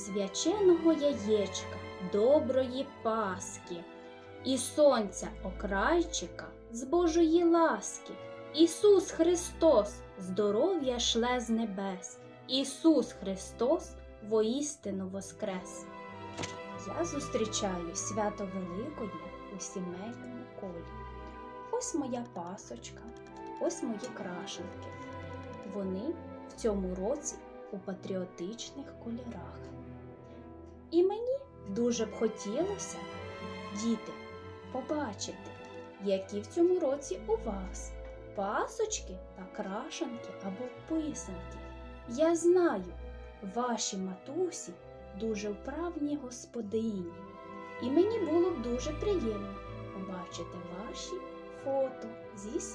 свяченого яєчка, доброї паски, і сонця окрайчика з Божої ласки. Ісус Христос здоров'я шле з небес. Ісус Христос воістину воскрес. Я зустрічаю свято Великодня у сімейному колі. Ось моя пасочка, ось мої крашенки. Вони в цьому році у патріотичних кольорах. І мені дуже б хотілося, діти, побачити, які в цьому році у вас пасочки та крашенки або писанки. Я знаю, ваші матусі дуже вправні господині, і мені було б дуже приємно побачити ваші фото зі.